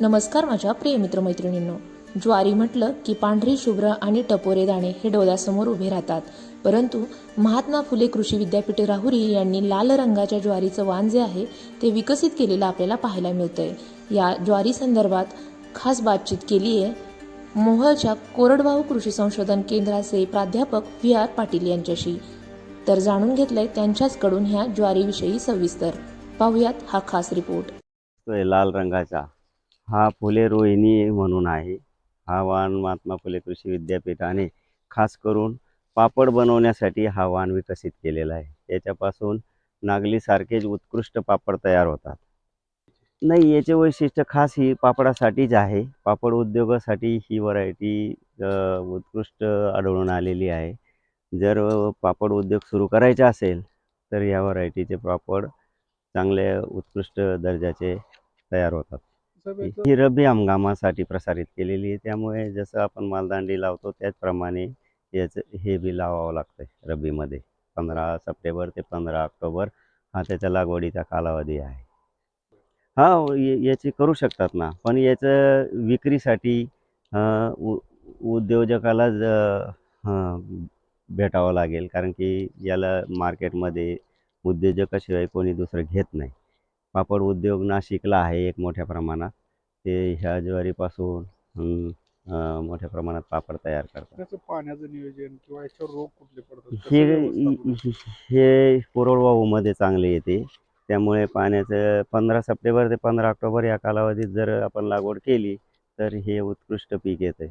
नमस्कार माझ्या प्रिय मित्रमैत्रिणींनो. ज्वारी म्हटलं की पांढरी शुभ्र आणि टपोरे दाणे हे डोळ्यासमोर उभे राहतात. परंतु महात्मा फुले कृषी विद्यापीठ राहुरी यांनी लाल रंगाच्या ज्वारीचं वाण जे आहे ते विकसित केलेलं आपल्याला पाहायला मिळतंय. या ज्वारी संदर्भात खास बातचीत केली आहे मोहळच्या कोरडवाहू कृषी संशोधन केंद्राचे प्राध्यापक व्ही आर पाटील यांच्याशी. तर जाणून घेतलंय त्यांच्याचकडून ह्या ज्वारीविषयी सविस्तर. पाहुयात हा खास रिपोर्ट. लाल रंगाचा. हा फुले रोहिणी म्हणून आहे. हा वाण महात्मा फुले कृषी विद्यापीठाने खास करून पापड बनवण्यासाठी हा वाण विकसित केलेला आहे. याच्यापासून नागलीसारखेच उत्कृष्ट पापड तयार होतात. नाही याचे वैशिष्ट्य खास ही पापडासाठीच आहे. पापड उद्योगासाठी ही व्हरायटी उत्कृष्ट आढळून आलेली आहे. जर पापड उद्योग सुरू करायचा असेल तर या व्हरायटीचे पापड चांगले उत्कृष्ट दर्जाचे तयार होतात. ही रब्बी हंगामासाठी प्रसारित केलेली आहे. त्यामुळे जसं आपण मालदांडी लावतो त्याचप्रमाणे याचं हे बी लावावं लागतं रब्बीमध्ये. पंधरा सप्टेंबर ते पंधरा ऑक्टोबर हा त्याच्या लागवडीचा कालावधी आहे. हा याची करू शकतात ना. पण याचं विक्रीसाठी अं, उ उद्योजकालाच अं, हं, भेटावं लागेल. कारण की याला मार्केटमध्ये उद्योजकाशिवाय कोणी दुसरं घेत नाही. पापड उद्योग नाशिकला आहे एक मोठ्या प्रमाणात. ते ह्या ज्वारीपासून मोठ्या प्रमाणात पापड तयार करतात. त्याचं पाण्याचं नियोजन किंवा याच्यावर रोग कुठले पडतात? हे? हे कोरडवाहूमध्ये चांगले येते. त्यामुळे पाण्याचं पंधरा सप्टेंबर ते पंधरा ऑक्टोबर या कालावधीत जर आपण लागवड केली तर हे उत्कृष्ट पीक येते